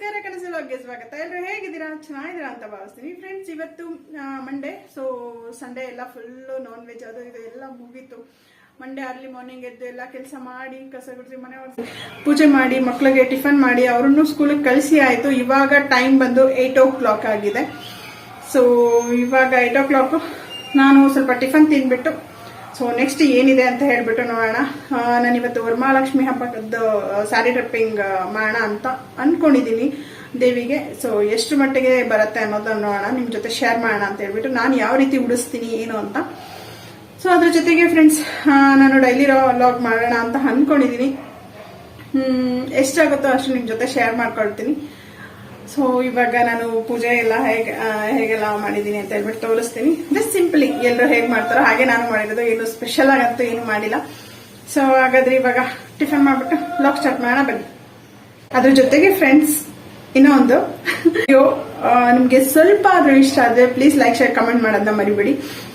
ನಮಸ್ಕಾರ ಕನಸಲೋಗ್ಗೆ ಸ್ವಾಗತ. ಎಲ್ಲರೂ ಹೇಗಿದ್ದೀರಾ? ಚೆನ್ನಾಗಿದ್ದೀರಾ ಅಂತ ಭಾವಿಸ್ತೀನಿ. ಫ್ರೆಂಡ್ಸ್ ಇವತ್ತು ಮಂಡೇ ಸೊ ಸಂಡೇ ಎಲ್ಲ ಫುಲ್ಲು ನಾನ್ ವೆಜ್ ಅದು ಇದು ಎಲ್ಲ ಮುಗೀತು. ಮಂಡೇ ಅರ್ಲಿ ಮಾರ್ನಿಂಗ್ ಎದ್ದು ಎಲ್ಲ ಕೆಲಸ ಮಾಡಿ, ಕಸ ಗುಡಿಸಿ ಮನೆ ಪೂಜೆ ಮಾಡಿ ಮಕ್ಕಳಿಗೆ ಟಿಫನ್ ಮಾಡಿ, ಅವ್ರನ್ನೂ ಸ್ಕೂಲಿಗೆ ಕಳಿಸಿ ಆಯಿತು. ಇವಾಗ ಟೈಮ್ ಬಂದು ಏಯ್ಟ್ ಓ ಕ್ಲಾಕ್ ಆಗಿದೆ. ಸೊ ಇವಾಗ ಏಯ್ಟ್ ಓ ಕ್ಲಾಕು ನಾನು ಸ್ವಲ್ಪ ಟಿಫನ್ ತಿಂದ್ಬಿಟ್ಟು ಸೊ ನೆಕ್ಸ್ಟ್ ಏನಿದೆ ಅಂತ ಹೇಳ್ಬಿಟ್ಟು ನೋಡೋಣ. ನಾನು ಇವತ್ತು ವರಮಹಾಲಕ್ಷ್ಮಿ ಹಬ್ಬದ ಸ್ಯಾರಿ ಟ್ರಿಪ್ಪಿಂಗ್ ಮಾಡೋಣ ಅಂತ ಅನ್ಕೊಂಡಿದ್ದೀನಿ ದೇವಿಗೆ. ಸೊ ಎಷ್ಟು ಮಟ್ಟಿಗೆ ಬರುತ್ತೆ ಅನ್ನೋದನ್ನ ನೋಡೋಣ. ನಿಮ್ಮ ಜೊತೆ ಶೇರ್ ಮಾಡೋಣ ಅಂತ ಹೇಳ್ಬಿಟ್ಟು ನಾನು ಯಾವ ರೀತಿ ಉಡಿಸ್ತೀನಿ ಏನು ಅಂತ. ಸೊ ಅದ್ರ ಜೊತೆಗೆ ಫ್ರೆಂಡ್ಸ್ ನಾನು ಡೈಲಿ ಲಾಗ್ ಮಾಡೋಣ ಅಂತ ಅನ್ಕೊಂಡಿದ್ದೀನಿ ಹ್ಮ್, ಎಷ್ಟಾಗುತ್ತೋ ಅಷ್ಟು ನಿಮ್ಮ ಜೊತೆ ಶೇರ್ ಮಾಡ್ಕೊಳ್ತೀನಿ. ಸೊ ಇವಾಗ ನಾನು ಪೂಜೆ ಎಲ್ಲ ಹೇಗೆ ಹೇಗೆಲ್ಲ ಮಾಡಿದ್ದೀನಿ ಅಂತ ಹೇಳ್ಬಿಟ್ಟು ತೋರಿಸ್ತೀನಿ. ಜಸ್ಟ್ ಸಿಂಪಲಿ ಎಲ್ಲರೂ ಹೇಗೆ ಮಾಡ್ತಾರೋ ಹಾಗೆ ನಾನು ಮಾಡಿರೋದು. ಏನು ಸ್ಪೆಷಲ್ ಆಗಂತೂ ಏನು ಮಾಡಿಲ್ಲ. ಸೊ ಹಾಗಾದ್ರೆ ಇವಾಗ ಟಿಫನ್ ಮಾಡ್ಬಿಟ್ಟು ಲಾಗ್ ಸ್ಟಾರ್ಟ್ ಮಾಡೋಣ ಬನ್ನಿ. ಅದ್ರ ಜೊತೆಗೆ ಫ್ರೆಂಡ್ಸ್ ಇನ್ನೂ ಒಂದು ವಿಡಿಯೋ ನಿಮಗೆ ಸ್ವಲ್ಪ ಆದ್ರೂ ಇಷ್ಟ ಆದ್ರೆ ಪ್ಲೀಸ್ ಲೈಕ್ ಶೇರ್ ಕಮೆಂಟ್ ಮಾಡೋದನ್ನ ಮರಿಬೇಡಿ.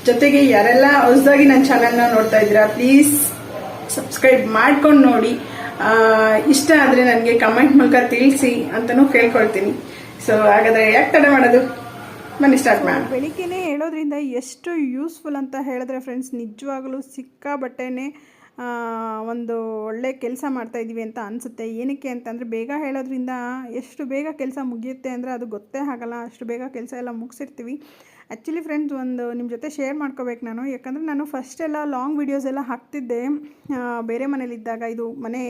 ಜೊತೆಗೆ ಯಾರೆಲ್ಲ ಹೊಸದಾಗಿ ನನ್ನ ಚಾನಲ್ನ ನೋಡ್ತಾ ಇದ್ದೀರಾ ಪ್ಲೀಸ್ ಸಬ್ಸ್ಕ್ರೈಬ್ ಮಾಡ್ಕೊಂಡು ನೋಡಿ. ಇಷ್ಟ ಆದ್ರೆ ನನಗೆ ಕಮೆಂಟ್ ಮೂಲಕ ತಿಳಿಸಿ ಅಂತಾನೂ ಕೇಳ್ಕೊಳ್ತೀನಿ ಸೊ ಹಾಗಾದ್ರೆ ಯಾಕೆ ತಡ ಮಾಡೋದು? ಬನ್ನಿ ಸ್ಟಾರ್ಟ್ ಬೆಳಿಗ್ಗೆನೇ ಹೇಳೋದ್ರಿಂದ ಎಷ್ಟು ಯೂಸ್ಫುಲ್ ಅಂತ ಹೇಳಿದ್ರೆ ಫ್ರೆಂಡ್ಸ್ ನಿಜವಾಗ್ಲೂ ಸಿಕ್ಕ ಬಟ್ಟೆನೆ ಒಂದು ಒಳ್ಳೆ ಕೆಲಸ ಮಾಡ್ತಾ ಇದೀವಿ ಅಂತ ಅನಿಸುತ್ತೆ. ಏನಕ್ಕೆ ಅಂತಂದರೆ ಬೇಗ ಹೇಳೋದ್ರಿಂದ ಎಷ್ಟು ಬೇಗ ಕೆಲಸ ಮುಗಿಯುತ್ತೆ ಅಂದರೆ ಅದು ಗೊತ್ತೇ ಆಗಲ್ಲ. ಅಷ್ಟು ಬೇಗ ಕೆಲಸ ಎಲ್ಲ ಮುಗಿಸಿರ್ತೀವಿ. ಆ್ಯಕ್ಚುಲಿ ಫ್ರೆಂಡ್ಸ್ ಒಂದು ನಿಮ್ಮ ಜೊತೆ ಶೇರ್ ಮಾಡ್ಕೋಬೇಕು ನಾನು. ಯಾಕಂದರೆ ನಾನು ಫಸ್ಟ್ ಎಲ್ಲ ಲಾಂಗ್ ವೀಡಿಯೋಸ್ ಎಲ್ಲ ಹಾಕ್ತಿದ್ದೆ. ಬೇರೆ ಮನೇಲಿದ್ದಾಗ ಇದು ಮನೆ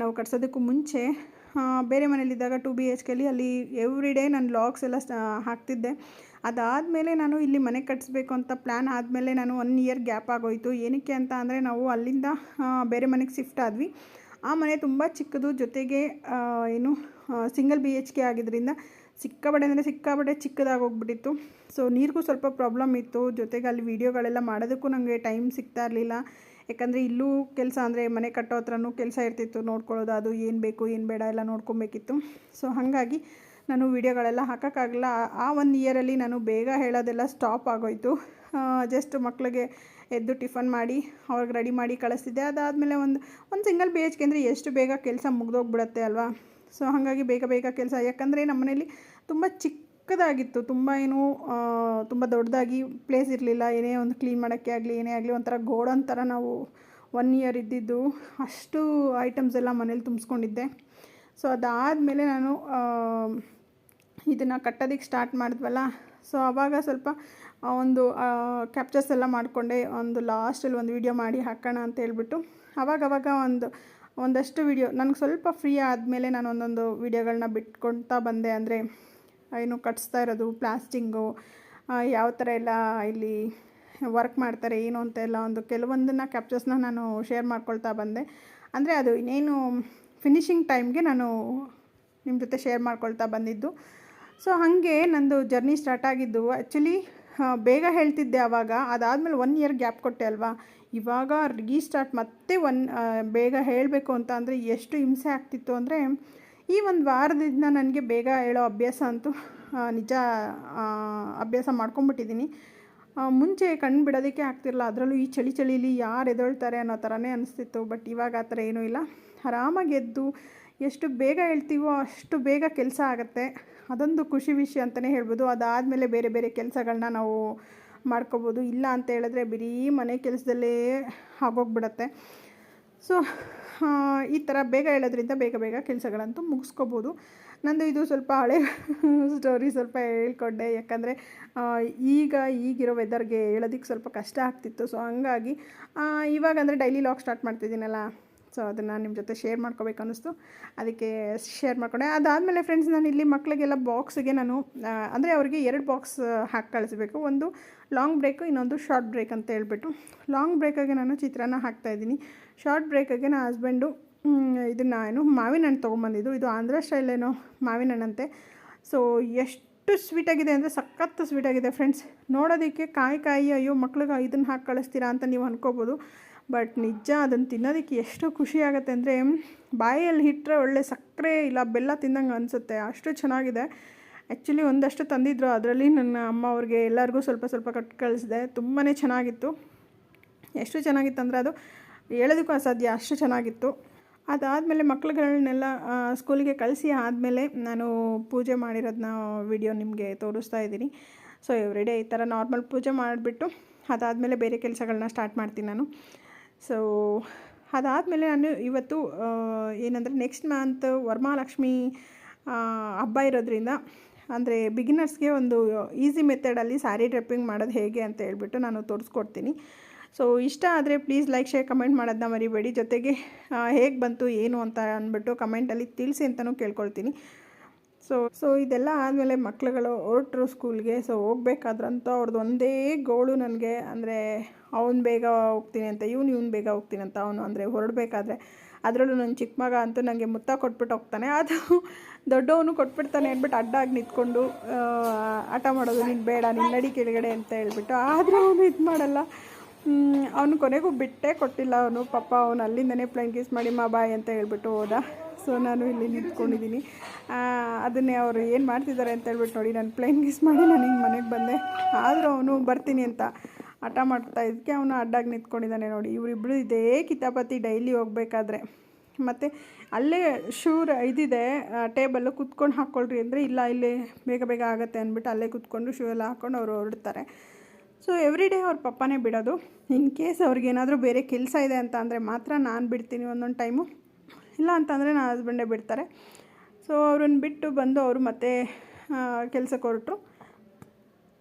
ನಾವು ಕಟ್ಸೋದಕ್ಕೂ ಮುಂಚೆ ಬೇರೆ ಮನೇಲಿದ್ದಾಗ ಟು ಬಿ ಎಚ್ ಕೆಲಿ ಅಲ್ಲಿ ಎವ್ರಿ ಡೇ ನಾನು ಲಾಗ್ಸ್ ಎಲ್ಲ ಹಾಕ್ತಿದ್ದೆ. ಅದಾದಮೇಲೆ ನಾನು ಇಲ್ಲಿ ಮನೆ ಕಟ್ಟಿಸ್ಬೇಕು ಅಂತ ಪ್ಲ್ಯಾನ್ ಆದಮೇಲೆ ನಾನು ಒನ್ ಇಯರ್ ಗ್ಯಾಪ್ ಆಗೋಯಿತು. ಏನಕ್ಕೆ ಅಂತ ಅಂದರೆ ನಾವು ಅಲ್ಲಿಂದ ಬೇರೆ ಮನೆಗೆ ಶಿಫ್ಟ್ ಆದ್ವಿ. ಆ ಮನೆ ತುಂಬ ಚಿಕ್ಕದು, ಜೊತೆಗೆ ಏನು ಸಿಂಗಲ್ ಬಿ ಎಚ್ ಕೆ ಆಗಿದ್ದರಿಂದ ಸಿಕ್ಕಾಬಡೆ ಅಂದರೆ ಸಿಕ್ಕಾಬಡೆ ಚಿಕ್ಕದಾಗಿ ಹೋಗ್ಬಿಟ್ಟಿತ್ತು ಸೊ ನೀರಿಗೂ ಸ್ವಲ್ಪ ಪ್ರಾಬ್ಲಮ್ ಇತ್ತು. ಜೊತೆಗೆ ಅಲ್ಲಿ ವೀಡಿಯೋಗಳೆಲ್ಲ ಮಾಡೋದಕ್ಕೂ ನನಗೆ ಟೈಮ್ ಸಿಗ್ತಾ ಇರಲಿಲ್ಲ. ಯಾಕಂದರೆ ಇಲ್ಲೂ ಕೆಲಸ ಅಂದರೆ ಮನೆ ಕಟ್ಟೋ ಹತ್ರನೂ ಕೆಲಸ ಇರ್ತಿತ್ತು. ನೋಡ್ಕೊಳ್ಳೋದು, ಅದು ಏನು ಬೇಕು, ಏನು ಬೇಡ ಎಲ್ಲ ನೋಡ್ಕೊಬೇಕಿತ್ತು. ಸೊ ಹಾಗಾಗಿ ನಾನು ವೀಡಿಯೋಗಳೆಲ್ಲ ಹಾಕೋಕ್ಕಾಗಲ್ಲ ಆ- ಒಂದು ಇಯರಲ್ಲಿ ನಾನು ಬೇಗ ಹೇಳೋದೆಲ್ಲ ಸ್ಟಾಪ್ ಆಗೋಯಿತು. ಜಸ್ಟ್ ಮಕ್ಕಳಿಗೆ ಎದ್ದು ಟಿಫನ್ ಮಾಡಿ, ಅವ್ರಿಗೆ ರೆಡಿ ಮಾಡಿ ಕಳಿಸ್ತಿದ್ದೆ. ಅದಾದಮೇಲೆ ಒಂದು ಒಂದು ಸಿಂಗಲ್ ಬಿ ಎಚ್ ಕೆ ಅಂದರೆ ಎಷ್ಟು ಬೇಗ ಕೆಲಸ ಮುಗ್ದೋಗ್ಬಿಡತ್ತೆ ಅಲ್ವಾ? ಸೊ ಹಾಗಾಗಿ ಬೇಗ ಬೇಗ ಕೆಲಸ. ಯಾಕಂದರೆ ನಮ್ಮ ಮನೇಲಿ ತುಂಬ ಚಿಕ್ಕದಾಗಿತ್ತು. ತುಂಬ ಏನು ತುಂಬ ದೊಡ್ಡದಾಗಿ ಪ್ಲೇಸ್ ಇರಲಿಲ್ಲ. ಏನೇ ಒಂದು ಕ್ಲೀನ್ ಮಾಡೋಕ್ಕೆ ಆಗಲಿ, ಏನೇ ಆಗಲಿ ಒಂಥರ ಗೋಡನ್ ಥರ ನಾವು ಒನ್ ಇಯರ್ ಇದ್ದಿದ್ದು ಅಷ್ಟು ಐಟಮ್ಸ್ ಎಲ್ಲ ಮನೇಲಿ ತುಂಬಿಸ್ಕೊಂಡಿದ್ದೆ. ಸೊ ಅದಾದಮೇಲೆ ನಾನು ಇದನ್ನು ಕಟ್ಟೋದಕ್ಕೆ ಸ್ಟಾರ್ಟ್ ಮಾಡಿದ್ವಲ್ಲ. ಸೊ ಆವಾಗ ಸ್ವಲ್ಪ ಒಂದು ಕ್ಯಾಪ್ಚರ್ಸ್ ಎಲ್ಲ ಮಾಡಿಕೊಂಡೆ. ಒಂದು ಲಾಸ್ಟಲ್ಲಿ ಒಂದು ವಿಡಿಯೋ ಮಾಡಿ ಹಾಕೋಣ ಅಂತ ಹೇಳ್ಬಿಟ್ಟು. ಅವಾಗವಾಗ ಒಂದು ಒಂದಷ್ಟು ವಿಡಿಯೋ ನನಗೆ ಸ್ವಲ್ಪ ಫ್ರೀ ಆದಮೇಲೆ ನಾನು ಒಂದೊಂದು ವಿಡಿಯೋಗಳನ್ನ ಬಿಟ್ಕೊಳ್ತಾ ಬಂದೆ. ಅಂದರೆ, ಏನು ಕಟ್ಸ್ತಾ ಇರೋದು ಪ್ಲಾಸ್ಟಿಂಗು ಯಾವ ಥರ ಎಲ್ಲ ಇಲ್ಲಿ ವರ್ಕ್ ಮಾಡ್ತಾರೆ, ಏನು ಅಂತ ಎಲ್ಲ ಒಂದು ಕೆಲವೊಂದನ್ನು ಕ್ಯಾಪ್ಚರ್ಸ್ನ ನಾನು ಶೇರ್ ಮಾಡ್ಕೊಳ್ತಾ ಬಂದೆ. ಅಂದರೆ, ಅದು ಇನ್ನೇನು ಫಿನಿಶಿಂಗ್ ಟೈಮ್ಗೆ ನಾನು ನಿಮ್ಮ ಜೊತೆ ಶೇರ್ ಮಾಡ್ಕೊಳ್ತಾ ಬಂದಿದ್ದು. ಸೊ ಹಾಗೆ ನಂದು ಜರ್ನಿ ಸ್ಟಾರ್ಟ್ ಆಗಿದ್ದು. ಆ್ಯಕ್ಚುಲಿ ಬೇಗ ಹೇಳ್ತಿದ್ದೆ ಆವಾಗ ಅದಾದಮೇಲೆ ಒನ್ ಇಯರ್ ಗ್ಯಾಪ್ ಕೊಟ್ಟೆ ಅಲ್ವಾ? ಇವಾಗ ರೀಸ್ಟಾರ್ಟ್ ಮತ್ತೆ ಒನ್ ಬೇಗ ಹೇಳಬೇಕು ಅಂತ ಅಂದರೆ ಎಷ್ಟು ಹಿಂಸೆ ಆಗ್ತಿತ್ತು ಅಂದರೆ, ಈ ಒಂದು ವಾರದಿಂದ ನನಗೆ ಬೇಗ ಹೇಳೋ ಅಭ್ಯಾಸ ಅಂತೂ ನಿಜ ಅಭ್ಯಾಸ ಮಾಡ್ಕೊಂಬಿಟ್ಟಿದ್ದೀನಿ ಮುಂಚೆ ಕಣ್ಣು ಬಿಡೋದಕ್ಕೆ ಆಗ್ತಿರಲ್ಲ ಅದರಲ್ಲೂ ಈ ಚಳಿ ಚಳಿಲಿ ಯಾರು ಎದೊಳ್ತಾರೆ ಅನ್ನೋ ಥರನೇ ಅನಿಸ್ತಿತ್ತು. ಬಟ್ ಇವಾಗ ಆ ಥರ ಏನೂ ಇಲ್ಲ. ಆರಾಮಾಗಿ ಎದ್ದು ಎಷ್ಟು ಬೇಗ ಹೇಳ್ತೀವೋ ಅಷ್ಟು ಬೇಗ ಕೆಲಸ ಆಗುತ್ತೆ. ಅದೊಂದು ಖುಷಿ ವಿಷಯ ಅಂತಲೇ ಹೇಳ್ಬೋದು. ಅದಾದಮೇಲೆ ಬೇರೆ ಬೇರೆ ಕೆಲಸಗಳನ್ನ ನಾವು ಮಾಡ್ಕೋಬೋದು. ಇಲ್ಲ ಅಂತ ಹೇಳಿದ್ರೆ ಬರೀ ಮನೆ ಕೆಲಸದಲ್ಲೇ ಆಗೋಗ್ಬಿಡತ್ತೆ. ಸೊ ಈ ಥರ ಬೇಗ ಹೇಳೋದ್ರಿಂದ ಬೇಗ ಬೇಗ ಕೆಲಸಗಳಂತೂ ಮುಗಿಸ್ಕೋಬೋದು. ನಂದು ಇದು ಸ್ವಲ್ಪ ಹಳೆ ಸ್ಟೋರಿ ಸ್ವಲ್ಪ ಹೇಳ್ಕೊಂಡೆ. ಯಾಕಂದರೆ ಈಗ ಈಗಿರೋ ವೆದರ್ಗೆ ಹೇಳೋದಕ್ಕೆ ಸ್ವಲ್ಪ ಕಷ್ಟ ಆಗ್ತಿತ್ತು. ಸೊ ಹಂಗಾಗಿ ಇವಾಗಂದರೆ ಡೈಲಿ ಲಾಗ್ ಸ್ಟಾರ್ಟ್ ಮಾಡ್ತಿದ್ದೀನಲ್ಲ. ಸೊ ಅದನ್ನು ನಿಮ್ಮ ಜೊತೆ ಶೇರ್ ಮಾಡ್ಕೋಬೇಕು ಅನ್ನಿಸ್ತು. ಅದಕ್ಕೆ ಶೇರ್ ಮಾಡ್ಕೊಂಡೆ. ಅದಾದಮೇಲೆ ಫ್ರೆಂಡ್ಸ್ ನಾನು ಇಲ್ಲಿ ಮಕ್ಕಳಿಗೆಲ್ಲ ಬಾಕ್ಸಿಗೆ ನಾನು ಅಂದರೆ ಅವರಿಗೆ ಎರಡು ಬಾಕ್ಸ್ ಹಾಕಿ ಕಳಿಸ್ಬೇಕು. ಒಂದು ಲಾಂಗ್ ಬ್ರೇಕು ಇನ್ನೊಂದು ಶಾರ್ಟ್ ಬ್ರೇಕ್ ಅಂತ ಹೇಳ್ಬಿಟ್ಟು. ಲಾಂಗ್ ಬ್ರೇಕಾಗೆ ನಾನು ಚಿತ್ರಾನ್ನ ಹಾಕ್ತಾಯಿದ್ದೀನಿ ಶಾರ್ಟ್ ಬ್ರೇಕಾಗೆ ನನ್ನ ಹಸ್ಬೆಂಡು ಇದನ್ನು ಏನು, ಮಾವಿನ ಹಣ್ಣು ತೊಗೊಂಬಂದಿದ್ದು. ಇದು ಆಂಧ್ರ ಸ್ಟೈಲೇನೋ ಮಾವಿನ ಹಣ್ಣಂತೆ. ಸೊ ಎಷ್ಟು ಸ್ವೀಟಾಗಿದೆ ಅಂದರೆ ಸಖತ್ತು ಸ್ವೀಟಾಗಿದೆ ಫ್ರೆಂಡ್ಸ್ ನೋಡೋದಕ್ಕೆ ಕಾಯಿ ಕಾಯಿ, ಅಯ್ಯೋ, ಮಕ್ಳಿಗೆ ಇದನ್ನು ಹಾಕಿ ಕಳಿಸ್ತೀರಾ ಅಂತ ನೀವು ಅನ್ಕೋಬೋದು. ಬಟ್ ನಿಜ ಅದನ್ನು ತಿನ್ನೋದಕ್ಕೆ ಎಷ್ಟು ಖುಷಿ ಆಗುತ್ತೆ ಅಂದರೆ ಬಾಯಲ್ಲಿ ಹಿಟ್ಟರೆ ಒಳ್ಳೆ ಸಕ್ಕರೆ ಇಲ್ಲ ಬೆಲ್ಲ ತಿಂದಂಗೆ ಅನಿಸುತ್ತೆ. ಅಷ್ಟು ಚೆನ್ನಾಗಿದೆ. ಆ್ಯಕ್ಚುಲಿ ಒಂದಷ್ಟು ತಂದಿದ್ರು. ಅದರಲ್ಲಿ ನನ್ನ ಅಮ್ಮ ಅವ್ರಿಗೆ ಎಲ್ಲರಿಗೂ ಸ್ವಲ್ಪ ಸ್ವಲ್ಪ ಕಟ್ ಕಳಿಸಿದೆ. ತುಂಬಾ ಚೆನ್ನಾಗಿತ್ತು. ಎಷ್ಟು ಚೆನ್ನಾಗಿತ್ತು ಅಂದರೆ ಅದು ಹೇಳೋದಕ್ಕೂ ಅಸಾಧ್ಯ. ಅಷ್ಟು ಚೆನ್ನಾಗಿತ್ತು. ಅದಾದಮೇಲೆ ಮಕ್ಳುಗಳನ್ನೆಲ್ಲ ಸ್ಕೂಲಿಗೆ ಕಳಿಸಿ ಆದಮೇಲೆ ನಾನು ಪೂಜೆ ಮಾಡಿರೋದನ್ನ ವಿಡಿಯೋ ನಿಮಗೆ ತೋರಿಸ್ತಾ ಇದ್ದೀನಿ. ಸೊ ಎವ್ರಿಡೇ ಈ ಥರ ನಾರ್ಮಲ್ ಪೂಜೆ ಮಾಡಿಬಿಟ್ಟು ಅದಾದಮೇಲೆ ಬೇರೆ ಕೆಲಸಗಳನ್ನ ಸ್ಟಾರ್ಟ್ ಮಾಡ್ತೀನಿ ನಾನು. ಸೊ ಅದಾದಮೇಲೆ ನಾನು ಇವತ್ತು ಏನಂದರೆ ನೆಕ್ಸ್ಟ್ ಮಂತ್ ವರಮಹಾಲಕ್ಷ್ಮಿ ಆ, ಹಬ್ಬ ಇರೋದ್ರಿಂದ ಅಂದರೆ ಬಿಗಿನರ್ಸ್ಗೆ ಒಂದು ಈಸಿ ಮೆಥಡಲ್ಲಿ ಸ್ಯಾರಿ ಡ್ರೆಪ್ಪಿಂಗ್ ಮಾಡೋದು ಹೇಗೆ ಅಂತ ಹೇಳ್ಬಿಟ್ಟು ನಾನು ತೋರಿಸ್ಕೊಡ್ತೀನಿ. ಸೊ ಇಷ್ಟ ಆದರೆ ಪ್ಲೀಸ್ ಲೈಕ್ ಶೇರ್ ಕಮೆಂಟ್ ಮಾಡೋದನ್ನ ಮರಿಬೇಡಿ. ಜೊತೆಗೆ ಹೇಗೆ ಬಂತು ಏನು ಅಂತ ಅಂದ್ಬಿಟ್ಟು ಕಮೆಂಟಲ್ಲಿ ತಿಳಿಸಿ ಅಂತಲೂ ಕೇಳ್ಕೊಳ್ತೀನಿ. ಸೊ ಸೊ ಇದೆಲ್ಲ ಆದಮೇಲೆ ಮಕ್ಳುಗಳು ಹೊರಟ್ರು ಸ್ಕೂಲ್ಗೆ ಸೊ ಹೋಗ್ಬೇಕಾದ್ರಂತೂ ಅವ್ರದ್ದು ಒಂದೇ ಗೋಳು ನನಗೆ. ಅಂದರೆ ಅವ್ನು ಬೇಗ ಹೋಗ್ತೀನಿ ಅಂತ, ಇವ್ನು ಇವ್ನು ಬೇಗ ಹೋಗ್ತೀನಿ ಅಂತ ಅವನು. ಅಂದರೆ ಹೊರಡಬೇಕಾದ್ರೆ ಅದರಲ್ಲೂ ನನ್ನ ಚಿಕ್ಕ ಮಗ ಅಂತೂ ನನಗೆ ಮುತ್ತ ಕೊಟ್ಬಿಟ್ಟು ಹೋಗ್ತಾನೆ. ಅದು ದೊಡ್ಡವನು ಕೊಟ್ಬಿಡ್ತಾನೆ ಅಂದ್ಬಿಟ್ಟು ಅಡ್ಡಾಗಿ ನಿಂತ್ಕೊಂಡು ಆಟ ಮಾಡೋದು, ನೀನು ಬೇಡ ನಿನ್ನಡಿ ಕೆಳಗಡೆ ಅಂತ ಹೇಳ್ಬಿಟ್ಟು. ಆದರೆ ಅವನು ಇದು ಮಾಡಲ್ಲ. ಅವನು ಕೊನೆಗೂ ಬಿಟ್ಟೇ ಕೊಟ್ಟಿಲ್ಲ ಅವನು. ಪಾಪ ಅವನು ಅಲ್ಲಿಂದನೇ ಪ್ಲೇನ್ ಮಾಡಿ, ಮಾ, ಬಾಯ್ ಅಂತ ಹೇಳ್ಬಿಟ್ಟು ಹೋದ. ಸೊ ನಾನು ಇಲ್ಲಿ ನಿಂತ್ಕೊಂಡಿದ್ದೀನಿ. ಅದನ್ನೇ ಅವರು ಏನು ಮಾಡ್ತಿದ್ದಾರೆ ಅಂತ ಹೇಳ್ಬಿಟ್ಟು ನೋಡಿ, ನಾನು ಪ್ಲೇನ್ ಮಿಸ್ ಮಾಡಿ ನಾನು ಹಿಂಗೆ ಮನೆಗೆ ಬಂದೆ. ಆದರೂ ಅವನು ಬರ್ತೀನಿ ಅಂತ ಹಠ ಮಾಡ್ತಾ ಇದಕ್ಕೆ ಅವನು ಅಡ್ಡಾಗಿ ನಿಂತ್ಕೊಂಡಿದ್ದಾನೆ ನೋಡಿ. ಇವರಿಬ್ಬರು ಇದೇ ಕಿತಾಪತಿ ಡೈಲಿ ಹೋಗಬೇಕಾದ್ರೆ. ಮತ್ತು ಅಲ್ಲೇ ಶೂರ್ ಇದಿದೆ ಟೇಬಲ್ಲು ಕುತ್ಕೊಂಡು ಹಾಕ್ಕೊಳ್ರಿ ಅಂದರೆ ಇಲ್ಲ, ಇಲ್ಲಿ ಬೇಗ ಬೇಗ ಆಗುತ್ತೆ ಅಂದ್ಬಿಟ್ಟು ಅಲ್ಲೇ ಕುತ್ಕೊಂಡು ಶೂ ಎಲ್ಲ ಹಾಕ್ಕೊಂಡು ಅವರು ಹೊರಡ್ತಾರೆ. ಸೊ ಎವ್ರಿ ಡೇ ಅವ್ರ ಪಪ್ಪನೇ ಬಿಡೋದು. ಇನ್ ಕೇಸ್ ಅವ್ರಿಗೇನಾದರೂ ಬೇರೆ ಕೆಲಸ ಇದೆ ಅಂತ ಅಂದರೆ ಮಾತ್ರ ನಾನು ಬಿಡ್ತೀನಿ ಒಂದೊಂದು ಟೈಮು ಇಲ್ಲ ಅಂತಂದರೆ ನನ್ನ ಹಸ್ಬೆಂಡೇ ಬಿಡ್ತಾರೆ. ಸೊ ಅವ್ರನ್ನ ಬಿಟ್ಟು ಬಂದು ಅವರು ಮತ್ತೆ ಕೆಲಸಕ್ಕೆ ಹೊರಟರು.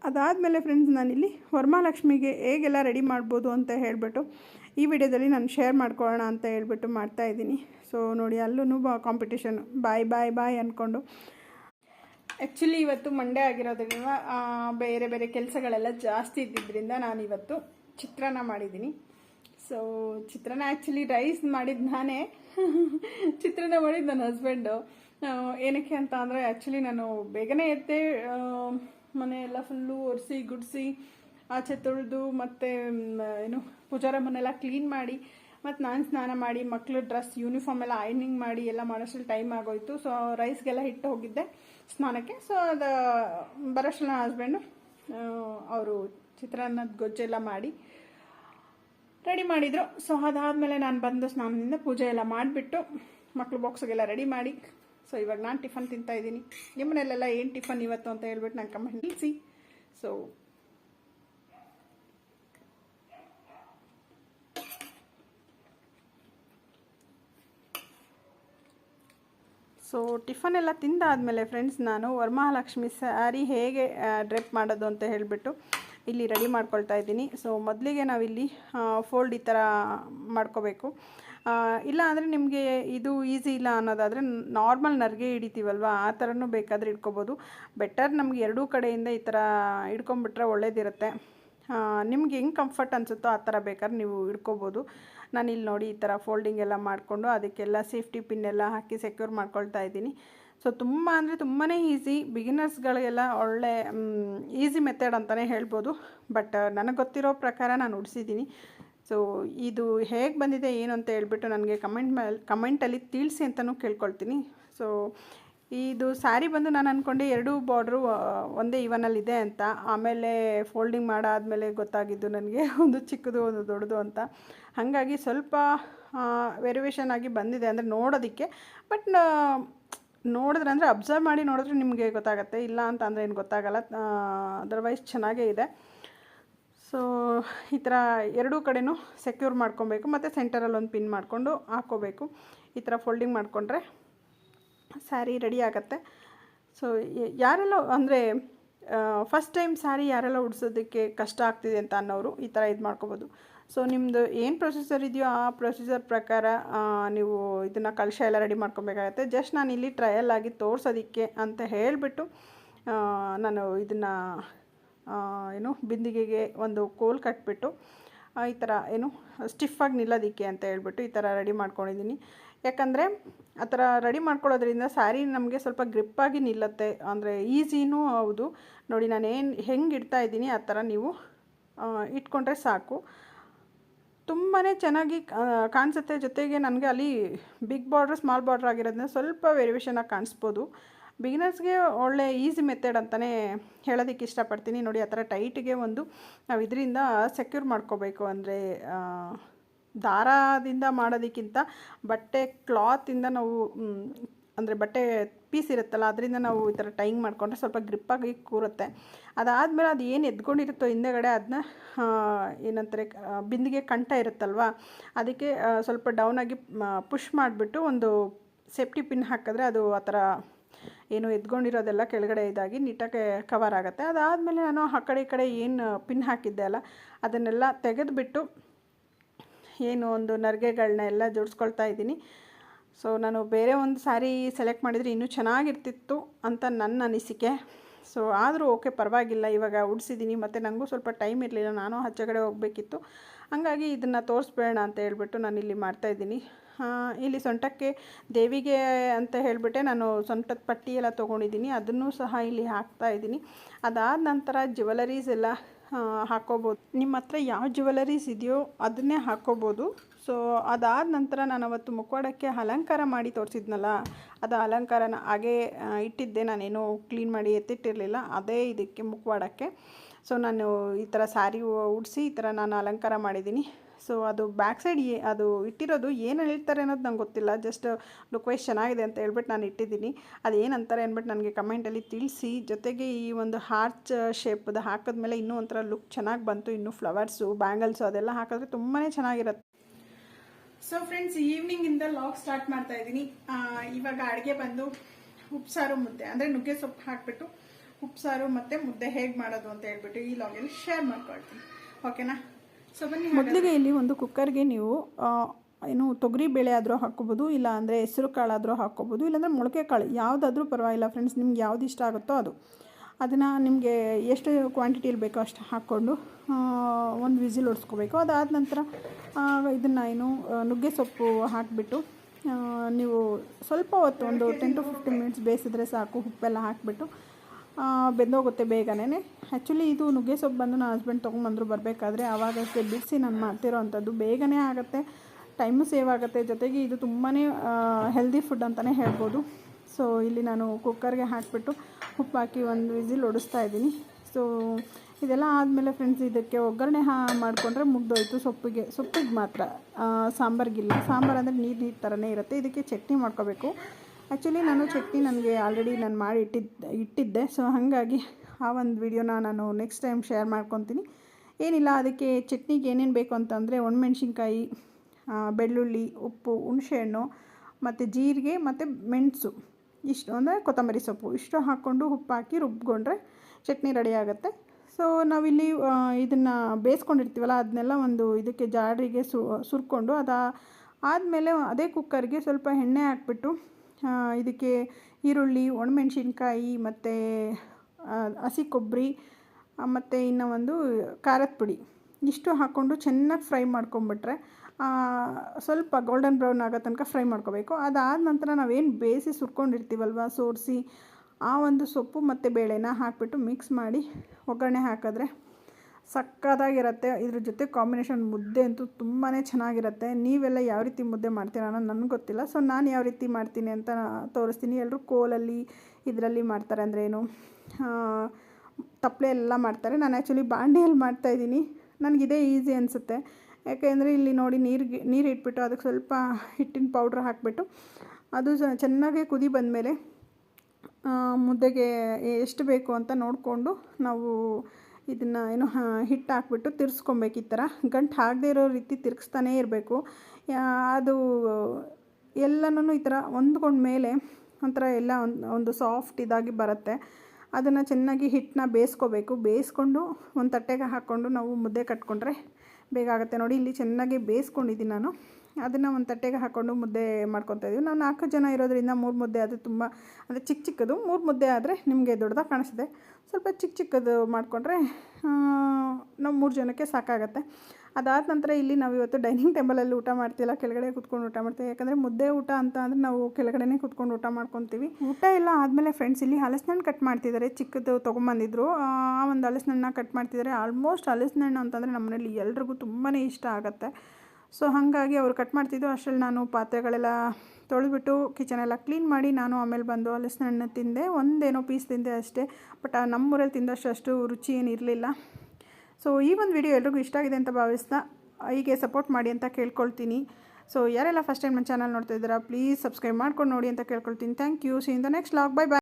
ಅದಾದಮೇಲೆ ಫ್ರೆಂಡ್ಸ್ ನಾನಿಲ್ಲಿ ವರಮಹಾಲಕ್ಷ್ಮಿಗೆ ಹೇಗೆಲ್ಲ ರೆಡಿ ಮಾಡ್ಬೋದು ಅಂತ ಹೇಳಿಬಿಟ್ಟು ಈ ವಿಡಿಯೋದಲ್ಲಿ ನಾನು ಶೇರ್ ಮಾಡ್ಕೊಳ್ಳೋಣ ಅಂತ ಹೇಳ್ಬಿಟ್ಟು ಮಾಡ್ತಾಯಿದ್ದೀನಿ ಸೊ ನೋಡಿ ಅಲ್ಲೂ ಬಾ ಕಾಂಪಿಟೇಷನ್ ಬಾಯ್ ಬಾಯ್ ಬಾಯ್ ಅಂದ್ಕೊಂಡು ಆ್ಯಕ್ಚುಲಿ ಇವತ್ತು ಮಂಡೇ ಆಗಿರೋದ್ರಿಂದ ಬೇರೆ ಬೇರೆ ಕೆಲಸಗಳೆಲ್ಲ ಜಾಸ್ತಿ ಇದ್ದಿದ್ದರಿಂದ ನಾನು ಇವತ್ತು ಚಿತ್ರಾನ್ನ ಮಾಡಿದ್ದೀನಿ. ಸೊ ಚಿತ್ರಾನ್ನ ಆ್ಯಕ್ಚುಲಿ ರೈಸ್ ಮಾಡಿದ್ದು ನಾನೇ. ಚಿತ್ರಾನ್ನ ಮಾಡಿದ್ದು ನನ್ನ ಹಸ್ಬೆಂಡು ಏನಕ್ಕೆ ಅಂತ ಅಂದರೆ ಆ್ಯಕ್ಚುಲಿ ನಾನು ಬೇಗನೆ ಎದ್ದೆ ಮನೆಯೆಲ್ಲ ಫುಲ್ಲು ಒರೆಸಿ, ಗುಡಿಸಿ, ಆಚೆ ತೊಳೆದು, ಮತ್ತು ಏನು ಪೂಜಾರ ಮನೆಲ್ಲ ಕ್ಲೀನ್ ಮಾಡಿ, ಮತ್ತು ನಾನು ಸ್ನಾನ ಮಾಡಿ ಮಕ್ಕಳು ಡ್ರೆಸ್ ಯೂನಿಫಾರ್ಮ್ ಎಲ್ಲ ಐನಿಂಗ್ ಮಾಡಿ, ಎಲ್ಲ ಮಾಡೋಷ್ಟು ಟೈಮ್ ಆಗೋಯ್ತು. ಸೊ ರೈಸ್ಗೆಲ್ಲ ಹಿಟ್ಟು ಹೋಗಿದ್ದೆ ಸ್ನಾನಕ್ಕೆ. ಸೊ ಅದು ಬರೋಷ್ಟು ನನ್ನ ಹಸ್ಬೆಂಡು ಅವರು ಚಿತ್ರಾನ್ನದ ಗೊಜ್ಜೆಲ್ಲ ಮಾಡಿ ರೆಡಿ ಮಾಡಿದರು. ಸೊ ಅದಾದಮೇಲೆ ನಾನು ಬಂದು ಸ್ನಾನದಿಂದ ಪೂಜೆ ಎಲ್ಲ ಮಾಡಿಬಿಟ್ಟು ಮಕ್ಳು ಬಾಕ್ಸ್ಗೆಲ್ಲ ರೆಡಿ ಮಾಡಿ. ಸೊ ಇವಾಗ ನಾನು ಟಿಫನ್ ತಿಂತಾ ಇದ್ದೀನಿ. ನಿಮ್ಮನೆಲ್ಲೆಲ್ಲ ಏನು ಟಿಫನ್ ಇವತ್ತು ಅಂತ ಹೇಳ್ಬಿಟ್ಟು ನಾನು ಕಮೆಂಟ್ ನಿಲ್ಲಿಸಿ ಸೊ ಸೊ ಟಿಫನ್ ಎಲ್ಲ ತಿಂದಾದಮೇಲೆ ಫ್ರೆಂಡ್ಸ್ ನಾನು ವರಮಹಾಲಕ್ಷ್ಮಿ ಸ್ಯಾರಿ ಹೇಗೆ ಡ್ರೆಪ್ ಮಾಡೋದು ಅಂತ ಹೇಳಿಬಿಟ್ಟು ಇಲ್ಲಿ ರೆಡಿ ಮಾಡ್ಕೊಳ್ತಾ ಇದ್ದೀನಿ. ಸೊ ಮೊದಲಿಗೆ ನಾವಿಲ್ಲಿ ಫೋಲ್ಡ್ ಈ ಥರ ಮಾಡ್ಕೋಬೇಕು. ಇಲ್ಲ ಅಂದರೆ ನಿಮಗೆ ಇದು ಈಸಿ ಇಲ್ಲ ಅನ್ನೋದಾದರೆ ನಾರ್ಮಲ್ ನರ್ಗೆ ಹಿಡಿತೀವಲ್ವ? ಆ ಥರನೂ ಬೇಕಾದರೆ ಇಟ್ಕೋಬೋದು. ಬೆಟರ್ ನಮಗೆ ಎರಡೂ ಕಡೆಯಿಂದ ಈ ಥರ ಹಿಡ್ಕೊಂಬಿಟ್ರೆ ಒಳ್ಳೇದಿರುತ್ತೆ. ನಿಮ್ಗೆ ಹೆಂಗೆ ಕಂಫರ್ಟ್ ಅನಿಸುತ್ತೋ ಆ ಥರ ಬೇಕಾದ್ರೆ ನೀವು ಇಟ್ಕೋಬೋದು. ನಾನು ಇಲ್ಲಿ ನೋಡಿ ಈ ಥರ ಫೋಲ್ಡಿಂಗ್ ಎಲ್ಲ ಮಾಡಿಕೊಂಡು ಅದಕ್ಕೆಲ್ಲ ಸೇಫ್ಟಿ ಪಿನ್ ಎಲ್ಲ ಹಾಕಿ ಸೆಕ್ಯೂರ್ ಮಾಡ್ಕೊಳ್ತಾ ಇದ್ದೀನಿ. ಸೊ ತುಂಬ ಅಂದರೆ ತುಂಬಾ ಈಸಿ ಬಿಗಿನರ್ಸ್ಗಳಿಗೆಲ್ಲ ಒಳ್ಳೆ ಈಸಿ ಮೆಥಡ್ ಅಂತಲೇ ಹೇಳ್ಬೋದು. ಬಟ್ ನನಗೆ ಗೊತ್ತಿರೋ ಪ್ರಕಾರ ನಾನು ಉಡಿಸಿದ್ದೀನಿ. ಸೊ ಇದು ಹೇಗೆ ಬಂದಿದೆ, ಏನು ಅಂತ ಹೇಳ್ಬಿಟ್ಟು ನನಗೆ ಕಮೆಂಟ್ ಮೇಲೆ ಕಮೆಂಟಲ್ಲಿ ತಿಳಿಸಿ ಅಂತಲೂ ಕೇಳ್ಕೊಳ್ತೀನಿ. ಸೊ ಇದು ಸ್ಯಾರಿ ಬಂದು ನಾನು ಅಂದ್ಕೊಂಡೆ ಎರಡೂ ಬಾರ್ಡ್ರು ಒಂದೇ ಇವನಲ್ಲಿದೆ ಅಂತ. ಆಮೇಲೆ ಫೋಲ್ಡಿಂಗ್ ಮಾಡಾದಮೇಲೆ ಗೊತ್ತಾಗಿದ್ದು ನನಗೆ ಒಂದು ಚಿಕ್ಕದು, ಒಂದು ದೊಡ್ಡದು ಅಂತ. ಹಾಗಾಗಿ ಸ್ವಲ್ಪ ವೆರಿವೇಷನ್ ಆಗಿ ಬಂದಿದೆ ಅಂದರೆ ನೋಡೋದಕ್ಕೆ. ಬಟ್ ನೋಡಿದ್ರೆ ಅಂದರೆ ಅಬ್ಸರ್ವ್ ಮಾಡಿ ನೋಡಿದ್ರೆ ನಿಮಗೆ ಗೊತ್ತಾಗುತ್ತೆ. ಇಲ್ಲ ಅಂತ ಅಂದರೆ ಏನು ಗೊತ್ತಾಗಲ್ಲ. ಅದರ್ವೈಸ್ ಚೆನ್ನಾಗೇ ಇದೆ. ಸೊ ಈ ಥರ ಎರಡೂ ಕಡೆನೂ ಸೆಕ್ಯೂರ್ ಮಾಡ್ಕೊಬೇಕು. ಮತ್ತು ಸೆಂಟರಲ್ಲಿ ಒಂದು ಪಿನ್ ಮಾಡಿಕೊಂಡು ಹಾಕ್ಕೋಬೇಕು ಈ ಥರ ಫೋಲ್ಡಿಂಗ್ ಮಾಡಿಕೊಂಡ್ರೆ ಸ್ಯಾರಿ ರೆಡಿ ಆಗುತ್ತೆ. ಸೊ ಯಾರೆಲ್ಲ ಅಂದರೆ ಫಸ್ಟ್ ಟೈಮ್ ಸ್ಯಾರಿ ಯಾರೆಲ್ಲ ಉಡ್ಸೋದಕ್ಕೆ ಕಷ್ಟ ಆಗ್ತಿದೆ ಅಂತ ಅನ್ನೋರು ಈ ಥರ ಇದು ಮಾಡ್ಕೋಬೋದು. ಸೊ ನಿಮ್ಮದು ಏನು ಪ್ರೊಸೆಸರ್ ಇದೆಯೋ ಆ ಪ್ರೊಸೆಸರ್ ಪ್ರಕಾರ ನೀವು ಇದನ್ನು ಕಲಶ ಎಲ್ಲ ರೆಡಿ ಮಾಡ್ಕೊಬೇಕಾಗತ್ತೆ. ಜಸ್ಟ್ ನಾನು ಇಲ್ಲಿ ಟ್ರಯಲ್ ಆಗಿ ತೋರಿಸೋದಕ್ಕೆ ಅಂತ ಹೇಳಿಬಿಟ್ಟು ನಾನು ಇದನ್ನು ಏನು ಬಿಂದಿಗೆಗೆ ಒಂದು ಕೋಲ್ ಕಟ್ಬಿಟ್ಟು ಈ ಥರ ಏನು ಸ್ಟಿಫಾಗಿ ನಿಲ್ಲೋದಕ್ಕೆ ಅಂತ ಹೇಳ್ಬಿಟ್ಟು ಈ ಥರ ರೆಡಿ ಮಾಡ್ಕೊಂಡಿದ್ದೀನಿ. ಯಾಕಂದರೆ, ಆ ಥರ ರೆಡಿ ಮಾಡ್ಕೊಳ್ಳೋದ್ರಿಂದ ಸ್ಯಾರಿ ನಮಗೆ ಸ್ವಲ್ಪ ಗ್ರಿಪ್ಪಾಗಿ ನಿಲ್ಲುತ್ತೆ. ಅಂದರೆ ಈಸಿನೂ ಹೌದು. ನೋಡಿ ನಾನು ಏನು ಹೆಂಗೆ ಇಡ್ತಾ ಇದ್ದೀನಿ, ಆ ಥರ ನೀವು ಇಟ್ಕೊಂಡ್ರೆ ಸಾಕು. ತುಂಬಾ ಚೆನ್ನಾಗಿ ಕಾಣಿಸುತ್ತೆ. ಜೊತೆಗೆ ನನಗೆ ಅಲ್ಲಿ ಬಿಗ್ ಬಾರ್ಡ್ರ್ ಸ್ಮಾಲ್ ಬಾರ್ಡ್ರ್ ಆಗಿರೋದನ್ನ ಸ್ವಲ್ಪ ವೇರಿಯೇಷನಾಗಿ ಕಾಣಿಸ್ಬೋದು. ಬಿಗಿನರ್ಸ್ಗೆ ಒಳ್ಳೆ ಈಸಿ ಮೆಥಡ್ ಅಂತಲೇ ಹೇಳೋದಕ್ಕೆ ಇಷ್ಟಪಡ್ತೀನಿ. ನೋಡಿ, ಆ ಥರ ಟೈಟಿಗೆ ಒಂದು ನಾವು ಇದರಿಂದ ಸೆಕ್ಯೂರ್ ಮಾಡ್ಕೋಬೇಕು ಅಂದರೆ ದಾರದಿಂದ ಮಾಡೋದಕ್ಕಿಂತ ಬಟ್ಟೆ ಕ್ಲಾತಿಂದ ನಾವು ಅಂದರೆ ಬಟ್ಟೆ ಪೀಸ್ ಇರುತ್ತಲ್ಲ, ಅದರಿಂದ ನಾವು ಈ ಥರ ಟೈಂಗ್ ಮಾಡಿಕೊಂಡ್ರೆ ಸ್ವಲ್ಪ ಗ್ರಿಪ್ಪಾಗಿ ಕೂರುತ್ತೆ. ಅದಾದಮೇಲೆ ಅದು ಏನು ಎದ್ಕೊಂಡಿರುತ್ತೋ ಹಿಂದೆಗಡೆ ಅದನ್ನ ಏನಂತಾರೆ ಬಿಂದಿಗೆ ಕಂಠ ಇರುತ್ತಲ್ವ, ಅದಕ್ಕೆ ಸ್ವಲ್ಪ ಡೌನಾಗಿ ಪುಷ್ ಮಾಡಿಬಿಟ್ಟು ಒಂದು ಸೇಫ್ಟಿ ಪಿನ್ ಹಾಕಿದ್ರೆ ಅದು ಆ ಥರ ಏನು ಎದ್ಕೊಂಡಿರೋದೆಲ್ಲ ಕೆಳಗಡೆ ಇದಾಗಿ ನೀಟಾಗಿ ಕವರ್ ಆಗುತ್ತೆ. ಅದಾದಮೇಲೆ ನಾನು ಆ ಕಡೆ ಈ ಕಡೆ ಏನು ಪಿನ್ ಹಾಕಿದ್ದೆ ಅಲ್ಲ, ಅದನ್ನೆಲ್ಲ ತೆಗೆದುಬಿಟ್ಟು ಏನು ಒಂದು ನರಿಗೆಗಳನ್ನ ಎಲ್ಲ ಜೋಡಿಸ್ಕೊಳ್ತಾ ಇದ್ದೀನಿ. ಸೊ ನಾನು ಬೇರೆ ಒಂದು ಸ್ಯಾರಿ ಸೆಲೆಕ್ಟ್ ಮಾಡಿದರೆ ಇನ್ನೂ ಚೆನ್ನಾಗಿರ್ತಿತ್ತು ಅಂತ ನನ್ನ ಅನಿಸಿಕೆ. ಸೊ ಆದರೂ ಓಕೆ ಪರವಾಗಿಲ್ಲ. ಇವಾಗ ಉಡ್ಸಿದ್ದೀನಿ ಮತ್ತು ನನಗೂ ಸ್ವಲ್ಪ ಟೈಮ್ ಇರಲಿಲ್ಲ. ನಾನು ಹಚ್ಚಗಡೆ ಹೋಗಬೇಕಿತ್ತು. ಹಂಗಾಗಿ ಇದನ್ನು ತೋರಿಸ್ಬೇಡ ಅಂತ ಹೇಳ್ಬಿಟ್ಟು ನಾನು ಇಲ್ಲಿ ಮಾಡ್ತಾಯಿದ್ದೀನಿ ಇಲ್ಲಿ ಸೊಂಟಕ್ಕೆ ದೇವಿಗೆ ಅಂತ ಹೇಳಿಬಿಟ್ಟೆ. ನಾನು ಸೊಂಟದ ಪಟ್ಟಿ ಎಲ್ಲ ತೊಗೊಂಡಿದ್ದೀನಿ. ಅದನ್ನು ಸಹ ಇಲ್ಲಿ ಹಾಕ್ತಾ ಇದ್ದೀನಿ. ಅದಾದ ನಂತರ ಜ್ಯುವೆಲರೀಸ್ ಎಲ್ಲ ಆ, ಹಾಕ್ಕೋಬೋದು ನಿಮ್ಮ ಹತ್ರ ಯಾವ ಜ್ಯುವೆಲರೀಸ್ ಇದೆಯೋ ಅದನ್ನೇ ಹಾಕೋಬೋದು. ಸೊ ಅದಾದ ನಂತರ ನಾನು ಅವತ್ತು ಮುಖವಾಡಕ್ಕೆ ಅಲಂಕಾರ ಮಾಡಿ ತೋರಿಸಿದ್ನಲ್ಲ ಅದು ಅಲಂಕಾರನ ಹಾಗೇ ಇಟ್ಟಿದ್ದೆ. ನಾನೇನು ಕ್ಲೀನ್ ಮಾಡಿ ಎತ್ತಿಟ್ಟಿರಲಿಲ್ಲ ಅದೇ ಇದಕ್ಕೆ ಮುಖವಾಡಕ್ಕೆ. ಸೊ ನಾನು ಈ ಥರ ಸ್ಯಾರಿ ಉಡಿಸಿ ಈ ಥರ ನಾನು ಅಲಂಕಾರ ಮಾಡಿದ್ದೀನಿ. ಸೊ ಅದು ಬ್ಯಾಕ್ ಸೈಡ್ ಅದು ಇಟ್ಟಿರೋದು ಏನು ಹೇಳ್ತಾರೆ ಅನ್ನೋದು ನಂಗೆ ಗೊತ್ತಿಲ್ಲ. ಜಸ್ಟ್ ಲುಕ್ ವೈಸ್ ಚೆನ್ನಾಗಿದೆ ಅಂತ ಹೇಳ್ಬಿಟ್ಟು ನಾನು ಇಟ್ಟಿದ್ದೀನಿ. ಅದು ಏನಂತಾರೆ ಅಂದ್ಬಿಟ್ಟು ನನಗೆ ಕಮೆಂಟಲ್ಲಿ ತಿಳಿಸಿ. ಜೊತೆಗೆ ಈ ಒಂದು ಹಾರ್ಚ್ ಶೇಪ್ದು ಹಾಕಿದ್ಮೇಲೆ ಇನ್ನೂ ಒಂಥರ ಲುಕ್ ಚೆನ್ನಾಗಿ ಬಂತು. ಇನ್ನೂ ಫ್ಲವರ್ಸು ಬ್ಯಾಂಗಲ್ಸು ಅದೆಲ್ಲ ಹಾಕಿದ್ರೆ ತುಂಬಾ ಚೆನ್ನಾಗಿರುತ್ತೆ. ಸೊ ಫ್ರೆಂಡ್ಸ್ ಈವ್ನಿಂಗಿಂದ ಲಾಗ್ ಸ್ಟಾರ್ಟ್ ಮಾಡ್ತಾ ಇದ್ದೀನಿ. ಇವಾಗ ಅಡುಗೆ ಬಂದು ಉಪ್ಸಾರು ಮುದ್ದೆ. ಅಂದರೆ ನುಗ್ಗೆ ಸೊಪ್ಪು ಹಾಕ್ಬಿಟ್ಟು ಉಪ್ಸಾರು ಮತ್ತು ಮುದ್ದೆ ಹೇಗೆ ಮಾಡೋದು ಅಂತ ಹೇಳ್ಬಿಟ್ಟು ಈ ಲಾಗಲ್ಲಿ ಶೇರ್ ಮಾಡ್ಕೊಳ್ತೀನಿ. ಓಕೆನಾ ಮೊದಲಿಗೆ ಇಲ್ಲಿ ಒಂದು ಕುಕ್ಕರ್ಗೆ ನೀವು ಏನು ತೊಗರಿ ಬೇಳೆ ಆದರೂ ಹಾಕ್ಕೋಬೋದು, ಇಲ್ಲ ಅಂದರೆ ಹೆಸರು ಕಾಳಾದರೂ ಹಾಕ್ಕೋಬೋದು ಇಲ್ಲಾಂದರೆ ಮೊಳಕೆ ಕಾಳು, ಯಾವುದಾದ್ರೂ ಪರವಾಗಿಲ್ಲ ಫ್ರೆಂಡ್ಸ್ ನಿಮ್ಗೆ ಯಾವ್ದು ಇಷ್ಟ ಆಗುತ್ತೋ ಅದು. ಅದನ್ನು ನಿಮಗೆ ಎಷ್ಟು ಕ್ವಾಂಟಿಟಿಯಲ್ಲಿ ಬೇಕೋ ಅಷ್ಟು ಹಾಕ್ಕೊಂಡು ಒಂದು ವಿಸಿಲ್ ಹೊಡ್ಸ್ಕೋಬೇಕು ಅದಾದ ನಂತರ ಇದನ್ನು ಏನು ನುಗ್ಗೆ ಸೊಪ್ಪು ಹಾಕಿಬಿಟ್ಟು ನೀವು ಸ್ವಲ್ಪ ಹೊತ್ತು ಒಂದು ಟೆನ್ ಟು ಫಿಫ್ಟೀನ್ ಮಿನಿಟ್ಸ್ ಬೇಯಿಸಿದ್ರೆ ಸಾಕು, ಉಪ್ಪೆಲ್ಲ ಹಾಕಿಬಿಟ್ಟು ಬೆಂದೋಗುತ್ತೆ ಬೇಗನೆ ಆ್ಯಕ್ಚುಲಿ ಇದು ನುಗ್ಗೆ ಸೊಪ್ಪು ಬಂದು ನನ್ನ ಹಸ್ಬೆಂಡ್ ತೊಗೊಂಬಂದರು ಬರಬೇಕಾದ್ರೆ ಆವಾಗಷ್ಟೇ ಬಿಡಿಸಿ ನಾನು ಮಾಡ್ತಿರೋ ಅಂಥದ್ದು ಬೇಗನೆ ಆಗುತ್ತೆ. ಟೈಮು ಸೇವ್ ಆಗುತ್ತೆ. ಜೊತೆಗೆ ಇದು ತುಂಬಾ ಹೆಲ್ದಿ ಫುಡ್ ಅಂತಲೇ ಹೇಳ್ಬೋದು. ಸೊ ಇಲ್ಲಿ ನಾನು ಕುಕ್ಕರ್ಗೆ ಹಾಕಿಬಿಟ್ಟು ಉಪ್ಪು ಹಾಕಿ ಒಂದು ವಿಸಿಲ್ ಒಡಿಸ್ತಾ ಇದ್ದೀನಿ. ಸೊ ಇದೆಲ್ಲ ಆದಮೇಲೆ ಫ್ರೆಂಡ್ಸ್ ಇದಕ್ಕೆ ಒಗ್ಗರಣೆ ಹಾ, ಮಾಡಿಕೊಂಡ್ರೆ ಮುಗ್ದೋಯ್ತು ಸೊಪ್ಪಿಗೆ. ಸೊಪ್ಪಿಗೆ ಮಾತ್ರ. ಸಾಂಬಾರ್ಗಿಲ್ಲ. ಸಾಂಬಾರು ಅಂದರೆ ನೀರು ನೀರು ಥರನೇ ಇರುತ್ತೆ. ಇದಕ್ಕೆ ಚಟ್ನಿ ಮಾಡ್ಕೋಬೇಕು. ಆ್ಯಕ್ಚುಲಿ ನಾನು ಚಟ್ನಿ ನನಗೆ ಆಲ್ರೆಡಿ ನಾನು ಮಾಡಿ ಇಟ್ಟಿದ್ದೆ ಇಟ್ಟಿದ್ದೆ. ಸೊ ಹಾಗಾಗಿ ಆ ಒಂದು ವಿಡಿಯೋನ ನಾನು ನೆಕ್ಸ್ಟ್ ಟೈಮ್ ಶೇರ್ ಮಾಡ್ಕೊತೀನಿ. ಏನಿಲ್ಲ, ಅದಕ್ಕೆ ಚಟ್ನಿಗೆ ಏನೇನು ಬೇಕು ಅಂತಂದರೆ ಒಣಮೆಣ್ಸಿನ್ಕಾಯಿ ಬೆಳ್ಳುಳ್ಳಿ, ಉಪ್ಪು, ಹುಣಸೆಹಣ್ಣು, ಮತ್ತು ಜೀರಿಗೆ, ಮತ್ತು ಮೆಣಸು. ಇಷ್ಟು, ಅಂದರೆ ಕೊತ್ತಂಬರಿ ಸೊಪ್ಪು. ಇಷ್ಟು ಹಾಕ್ಕೊಂಡು ಉಪ್ಪು ಹಾಕಿ ರುಬ್ಕೊಂಡ್ರೆ ಚಟ್ನಿ ರೆಡಿ ಆಗುತ್ತೆ. ಸೊ ನಾವಿಲ್ಲಿ ಇದನ್ನು ಬೇಯಿಸ್ಕೊಂಡಿರ್ತೀವಲ್ಲ ಅದನ್ನೆಲ್ಲ ಒಂದು ಇದಕ್ಕೆ ಜಾಡ್ರಿಗೆ ಸುರ್ಕೊಂಡು ಅದು, ಆದಮೇಲೆ ಅದೇ ಕುಕ್ಕರ್ಗೆ ಸ್ವಲ್ಪ ಎಣ್ಣೆ ಹಾಕ್ಬಿಟ್ಟು ಇದಕ್ಕೆ ಈರುಳ್ಳಿ, ಒಣಮೆಣ್ಸಿನ್ಕಾಯಿ, ಮತ್ತು ಹಸಿ ಕೊಬ್ಬರಿ ಮತ್ತು ಇನ್ನು ಒಂದು ಖಾರದ ಪುಡಿ. ಇಷ್ಟು ಹಾಕ್ಕೊಂಡು ಚೆನ್ನಾಗಿ ಫ್ರೈ ಮಾಡ್ಕೊಂಬಿಟ್ರೆ ಸ್ವಲ್ಪ ಗೋಲ್ಡನ್ ಬ್ರೌನ್ ಆಗೋ ತನಕ ಫ್ರೈ ಮಾಡ್ಕೋಬೇಕು. ಅದಾದ ನಂತರ ನಾವೇನು ಬೇಯಿಸಿ ಸುರ್ಕೊಂಡಿರ್ತೀವಲ್ವ ಸೋರಿಸಿ ಆ ಒಂದು ಸೊಪ್ಪು ಮತ್ತು ಬೇಳೆನ ಹಾಕಿಬಿಟ್ಟು ಮಿಕ್ಸ್ ಮಾಡಿ ಒಗ್ಗರಣೆ ಹಾಕಿದ್ರೆ ಸಕ್ಕತ್ತಾಗಿರುತ್ತೆ. ಇದ್ರ ಜೊತೆ ಕಾಂಬಿನೇಷನ್ ಮುದ್ದೆ ಅಂತೂ ತುಂಬಾ ಚೆನ್ನಾಗಿರುತ್ತೆ. ನೀವೆಲ್ಲ ಯಾವ ರೀತಿ ಮುದ್ದೆ ಮಾಡ್ತೀರ ಅನ್ನೋದು ನನಗೆ ಗೊತ್ತಿಲ್ಲ. ಸೊ ನಾನು ಯಾವ ರೀತಿ ಮಾಡ್ತೀನಿ ಅಂತ ತೋರಿಸ್ತೀನಿ. ಎಲ್ಲರೂ ಕೋಲಲ್ಲಿ, ಇದರಲ್ಲಿ ಮಾಡ್ತಾರೆ ಅಂದರೆ ಏನು? ತಪ್ಪಲೆ ಎಲ್ಲ ಮಾಡ್ತಾರೆ. ನಾನು ಆ್ಯಕ್ಚುಲಿ ಬಾಂಡೆಯಲ್ಲಿ ಮಾಡ್ತಾಯಿದ್ದೀನಿ ನನಗಿದೇ ಈಸಿ ಅನಿಸುತ್ತೆ. ಯಾಕೆಂದರೆ ಇಲ್ಲಿ ನೋಡಿ ನೀರಿಗೆ, ನೀರು ಇಟ್ಬಿಟ್ಟು ಅದಕ್ಕೆ ಸ್ವಲ್ಪ ಹಿಟ್ಟಿನ ಪೌಡ್ರ್ ಹಾಕಿಬಿಟ್ಟು ಅದು ಚೆನ್ನಾಗಿ ಕುದಿ ಬಂದಮೇಲೆ ಮುದ್ದೆಗೆ ಎಷ್ಟು ಬೇಕು ಅಂತ ನೋಡಿಕೊಂಡು ನಾವು ಇದನ್ನು ಏನು ಹಿಟ್ಟು ಹಾಕ್ಬಿಟ್ಟು ತಿರ್ಸ್ಕೊಬೇಕು ಈ ಥರ. ಗಂಟು ಹಾಕದೇ ಇರೋ ರೀತಿ ತಿರ್ಗಿಸ್ತಾನೇ ಇರಬೇಕು. ಅದು ಎಲ್ಲನೂ ಈ ಥರ ಹೊಂದ್ಕೊಂಡ ಮೇಲೆ ಒಂಥರ ಎಲ್ಲ ಒಂದು ಒಂದು ಸಾಫ್ಟ್ ಇದಾಗಿ ಬರುತ್ತೆ. ಅದನ್ನು ಚೆನ್ನಾಗಿ ಹಿಟ್ಟನ್ನ ಬೇಯಿಸ್ಕೋಬೇಕು. ಬೇಯಿಸ್ಕೊಂಡು ಒಂದು ತಟ್ಟೆಗೆ ಹಾಕ್ಕೊಂಡು ನಾವು ಮುದ್ದೆ ಕಟ್ಕೊಂಡ್ರೆ ಬೇಗ ಆಗುತ್ತೆ. ನೋಡಿ, ಇಲ್ಲಿ ಚೆನ್ನಾಗಿ ಬೇಯಿಸ್ಕೊಂಡಿದ್ದೀನಿ ನಾನು. ಅದನ್ನು ಒಂದು ತಟ್ಟೆಗೆ ಹಾಕ್ಕೊಂಡು ಮುದ್ದೆ ಮಾಡ್ಕೊತಾ ಇದೀವಿ. ನಾವು ನಾಲ್ಕು ಜನ ಇರೋದ್ರಿಂದ ಮೂರು ಮುದ್ದೆ ಆದರೆ ತುಂಬ, ಅಂದರೆ ಚಿಕ್ಕ ಚಿಕ್ಕದು, ಮೂರು ಮುದ್ದೆ ಆದರೆ ನಿಮಗೆ ದೊಡ್ಡದಾಗಿ ಕಾಣಿಸಿದೆ ಸ್ವಲ್ಪ ಚಿಕ್ಕ ಚಿಕ್ಕದು ಮಾಡಿಕೊಂಡ್ರೆ ನಾವು ಮೂರು ಜನಕ್ಕೆ ಸಾಕಾಗತ್ತೆ. ಅದಾದ ನಂತರ ಇಲ್ಲಿ ನಾವು ಇವತ್ತು ಡೈನಿಂಗ್ ಟೇಬಲಲ್ಲಿ ಊಟ ಮಾಡ್ತಿಲ್ಲ, ಕೆಳಗಡೆ ಕೂತ್ಕೊಂಡು ಊಟ ಮಾಡ್ತೀವಿ. ಯಾಕಂದರೆ ಮುದ್ದೆ ಊಟ ಅಂತ ಅಂದರೆ ನಾವು ಕೆಳಗಡೆನೇ ಕೂತ್ಕೊಂಡು ಊಟ ಮಾಡ್ಕೊತೀವಿ. ಊಟ ಎಲ್ಲ ಆದಮೇಲೆ ಫ್ರೆಂಡ್ಸ್ ಇಲ್ಲಿ ಹಲಸಿನಣ್ಣು ಕಟ್ ಮಾಡ್ತಿದ್ದಾರೆ. ಚಿಕ್ಕದು ತೊಗೊಂಬಂದಿದ್ರು. ಆ ಒಂದು ಹಲಸಿನಣ್ಣ ಕಟ್ ಮಾಡ್ತಿದ್ದಾರೆ. ಆಲ್ಮೋಸ್ಟ್ ಹಲಸಿನಣ್ಣು ಅಂತಂದರೆ ನಮ್ಮನೇಲಿ ಎಲ್ರಿಗೂ ತುಂಬಾ ಇಷ್ಟ ಆಗುತ್ತೆ. ಸೊ ಹಾಗಾಗಿ ಅವರು ಕಟ್ ಮಾಡ್ತಿದ್ದು ಅಷ್ಟರಲ್ಲಿ ನಾನು ಪಾತ್ರೆಗಳೆಲ್ಲ ತೊಳೆದ್ಬಿಟ್ಟು ಕಿಚನೆಲ್ಲ ಕ್ಲೀನ್ ಮಾಡಿ ನಾನು ಆಮೇಲೆ ಬಂದು ಹಲಸಿನ ಹಣ್ಣು ತಿಂದೆ. ಒಂದೇನೋ ಪೀಸ್ ತಿಂದೆ ಅಷ್ಟೇ. ಬಟ್ ನಮ್ಮೂರಲ್ಲಿ ತಿಂದಷ್ಟು ಅಷ್ಟು ರುಚಿ ಏನು ಇರಲಿಲ್ಲ. ಸೊ ಈ ಒಂದು ವಿಡಿಯೋ ಎಲ್ರಿಗೂ ಇಷ್ಟ ಆಗಿದೆ ಅಂತ ಭಾವಿಸ್ತಾ ಹೀಗೆ ಸಪೋರ್ಟ್ ಮಾಡಿ ಅಂತ ಕೇಳ್ಕೊಳ್ತೀನಿ. ಸೊ ಯಾರೆಲ್ಲ ಫಸ್ಟ್ ಟೈಮ್ ನನ್ನ ಚಾನಲ್ ನೋಡ್ತಾ ಇದ್ದೀರಾ ಪ್ಲೀಸ್ ಸಬ್ಸ್ಕ್ರೈಬ್ ಮಾಡ್ಕೊಂಡು ನೋಡಿ ಅಂತ ಕೇಳ್ಕೊಳ್ತೀನಿ. Thank you see in the next log bye bye